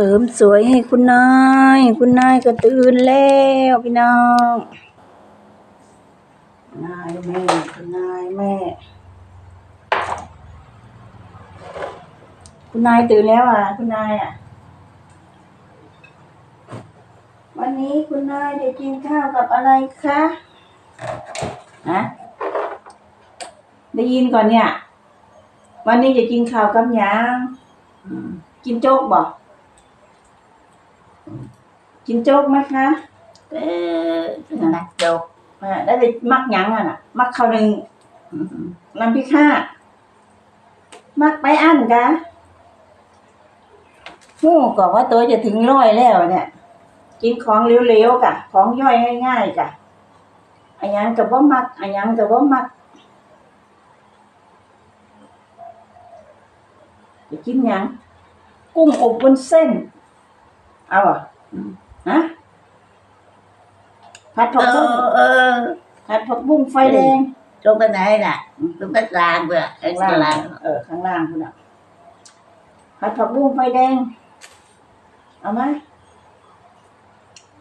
ริมสวยให้คุณนาย คุณนายก็ตื่นแล้วพี่น้องนายแม่คุณนายแม่ คุณนายตื่นแล้วอะ คุณนายอะ วันนี้คุณนายได้กินข้าวกับอะไรคะฮะได้ยินก่อนเนี่ย วันนี้จะกินข้าวกับยังกินโจ๊กบ่กิ นโจ๊กไหมคะเออนักโจกอ่าแล้วได้มักหยังอะน่ะ มักข้าวหนึ่งน้ำพริกห้ามักไปอันกะหู้ก็ว่าตัวจะถึงร้อยแล้วเนี่ย กินของเร็วๆกะ ของย่อยง่ายๆกะอันยังกับว่ามักอันยังกับว่ามักจะกินหยัง กุ้งอบบนเส้น เอาอะ ฮะผัดผักเอบุ้งอเออผัดผักบุ้งไฟแดงโจกไปไหนน่ะโจกไปกลางเบื่อไอ้กลางเออข้างล่างคุณอะผัดผักบุ้งไฟแดง เอาไหม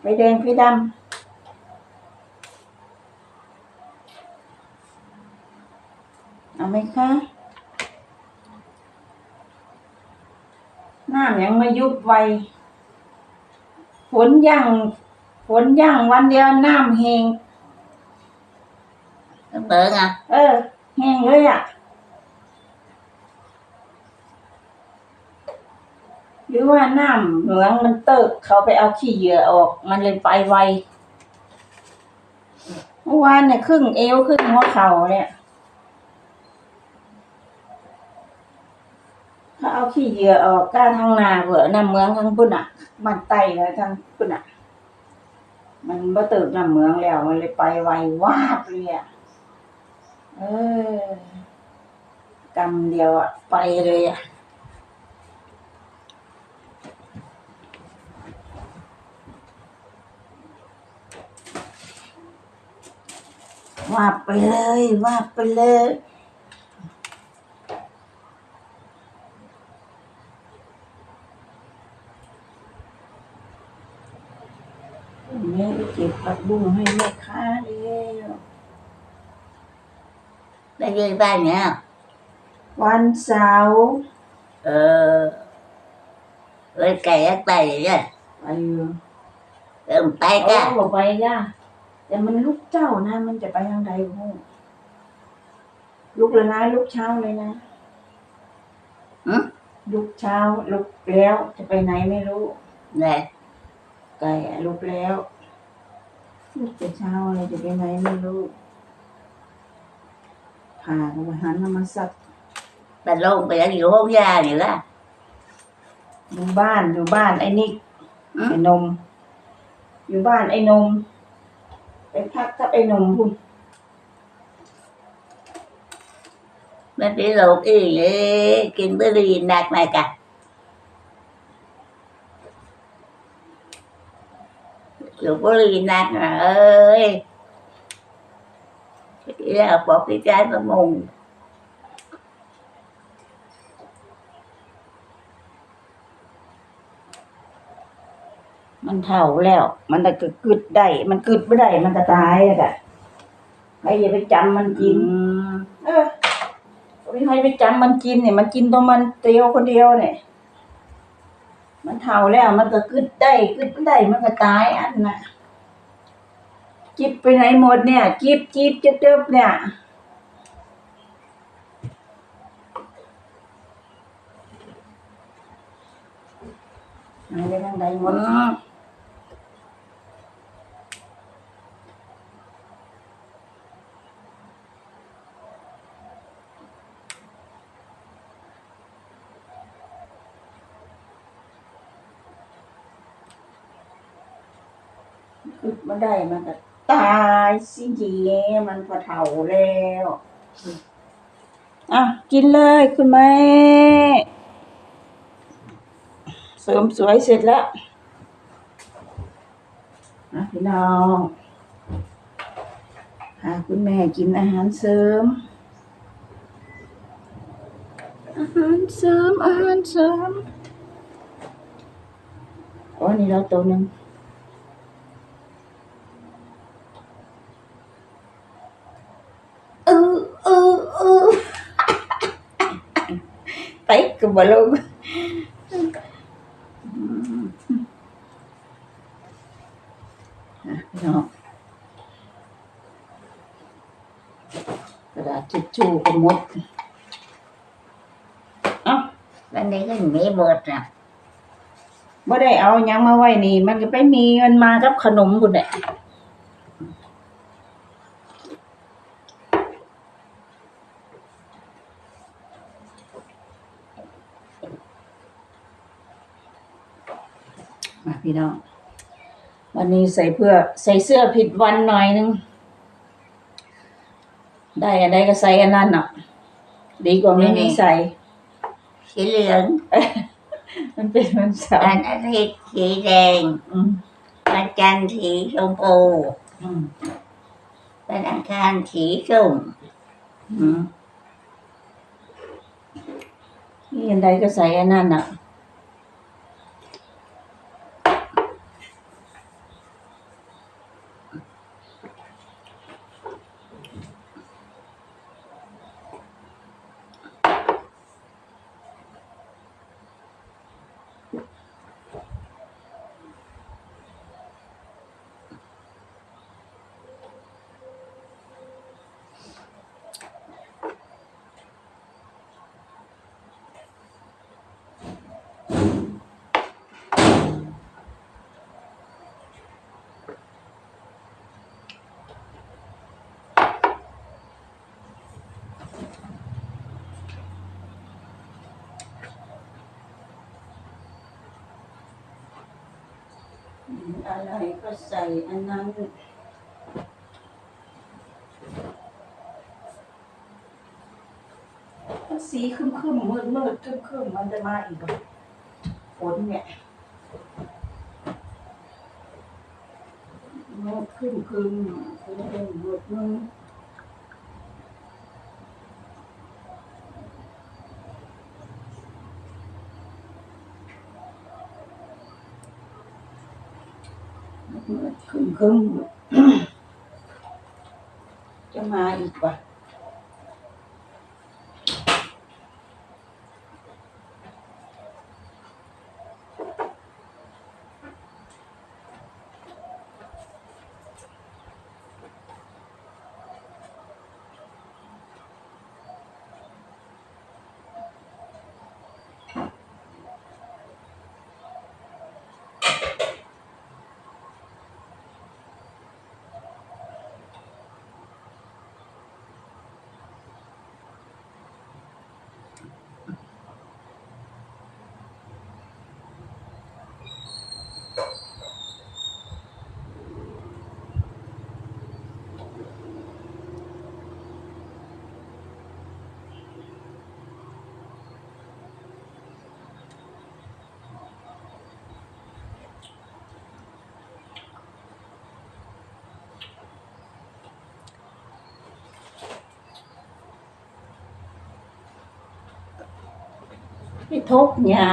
ไฟแดงไฟดำเอาไหมคะน้ำยังมายุบไวฝ นยั่งฝนยั่งวันเดียวน้ำแหงเบิงอะเออแห้งเลยอะ หรือว่าน้ำเหมืองมันเติกเขาไปเอาขี้เหยื่อออก มันเลยไปไวเมื่อวานเนี่ยครึ่งเอวครึ่งหัวเข่าเนี่ยเขี้เหยื่อออกก้านทางนาเผื่อน้ำเมืองทางพุ่นอะ มันไตเลยทางพุ่นอะ มันบ่เติกน้ำเมืองแล้ว มันเลยไปไววาบเลยอะเออกำเดียวอะไปเลยอะว่าไปเลยว่าไปเลยแม่ไปเก็บ ผักบุ้งให้แม่ค้าเลยได้ยืนบ้านเนี่ยวันเสาร์เออเลยไก่ไก่เนี่ยไปอยู่เริ่มไปไปก็ก็บอกไปย่าแต่มันลุกเจ้านะ มันจะไปทางใดบ้างลุกเลยนะลุกเช้าเลยนะหืมลุกเช้าลุกแล้วจะไปไหนไม่รู้ เนี่ยไก่อะลุกแล้ว ลุกแต่เช้าเลยจะไปไหนไม่รู้ผ่าก็มาหันมาสักแต่ลงไปยังอยู่ห้องยาอยู่ละอยู่บ้านอยู่บ้านไอ้นิกอืมไอ้นม อยู่บ้านไอ้นม ไปพักกับไอ้นมคุณไม่ได้ลงอีกเลยกินบุหรี่หนักไหมกะ อยู่บุหรี่หนักนะเอ้ยแล้วบอกพี่ชายประมงมันเท่าแล้ว มันจะกึดได้ มันกึดไม่ได้ มันจะตายอะกะใครอย่าไปจำมันกิน เออไม่ให้ไปจำมันกินเนี่ย มันกินตัวมันเตียวคนเดียวเนี่ย เท่าแล้ว มันก็กึดได้กึดไม่ได้มันก็ตายอันน่ะจิบไปไหนหมดเนี่ย จิบจิบเจ็บเนี่ยหายไปทางใดหมด อึดมาได้มันก็ตายสิเยมันพอเฒ่าแล้วอะกินเลยคุณแม่เสริมสวยเสร็จแล้วอะพี่น้องพาคุณแม่กินอาหารเสริม อาหารเสริมอาหารเสริมอ๋อนี่เราตัวหนึ่งเออเออเออไปกับบอลงอะพี่น้องกระดาษทิชชู่ก็ห มดเอ้าวันนี้ก็มีหมดนะบ่ได้เอาหยังมาไว้นี่ มันก็ไปมีมันมากับขนมพุ่นแหละ มาพี่น้อง วันนี้ใส่เพื่อใส่เสื้อผิดวันหน่อยนึง ได้อันใดก็ใส่อันนั้นอะ ดีกว่าไม่มีใส่ สีเหลือง มันเป็นวันเสาร์วันอาทิตย์สีแดงอืมวันจันทร์สีชมพูอืมวันอังคารสีส้มอืมนี่อันใดก็ใส่อันนั้นอะ อะไรก็ใส่อันนั้น สีครึมครึมมืดมืดคึมครึมมันจะมาอีกฝนเนี่ยมืดคึมครึมครึมครึมมืดมืด มืดครึม ครึมจะมาอีกว่ะพี่ทบเนี่ย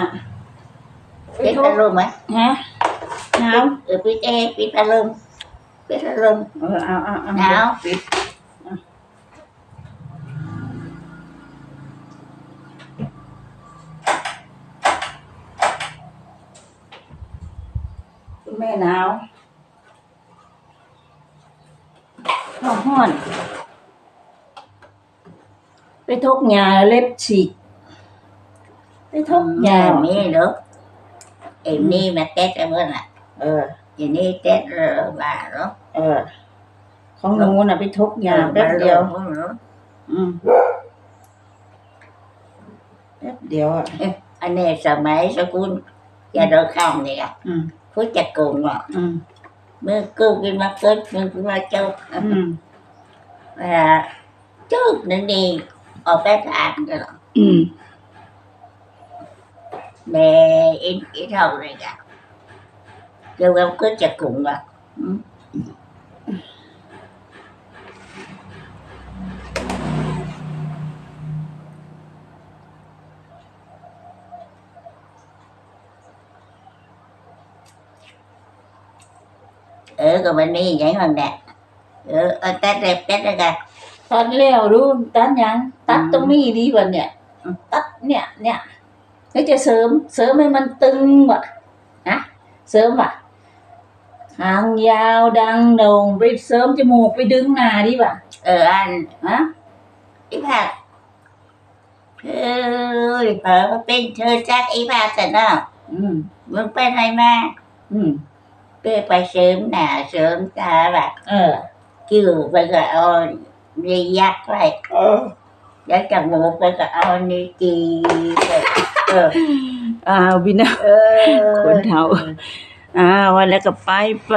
ปิดพัดลมไหมฮะ หนาวเออปิดเองปิดพัดลมปิดพัดลมเออเอาเอาเอาหนาวปิดคุณแม่หนาวข้าวห้อนไปทกยาเล็บฉีกไปทกยา nhà mi được em ni mà tết em ơn à เออ thì ni tết rồi bà đó เออ ของหนูน่ะไปทกยาแป๊บเดียวอืมแป๊บเดียวอะ anh này sợ máy sợ cuốn và đôi không vậy à อืม phú chặt cùng mà อืม mưa cứu cái mắt kết mưa cũng là châu อืม là trước nên đi ở cái thảm rồi đó อืม mẹ in cái đầu này cả kêu em cứ chặt cùng mà Ừ. อเออก็วันนี้อย่างนั้นแหละเอ อเอาแต่เด็กแต่เด็กอะตัดแล้วดูตัดหยังตัดอืมตรงนี้ดีกว่าเแล้วจะเสริมเสริมให้มันตึงว่ะนะเสริมว่ะหางยาวดังโหนงไปเสริมจมูกไปดึงหน้าดีว่ะเอออันฮะอีผักเออเผลอมาเป็นเธอจักอีผักแต่เนาะอืมมึงเป็นอะไรมาอืมเพื่อไปเสริมหน้าเสริมตาแบบเออคิ้วไปก็เอานี่ยักไว้เออยักจมูกไปก็เอานี่จีไป เอออ้าวบินะเออคนเฒ่าอ้าววันแล้วก็ไปไป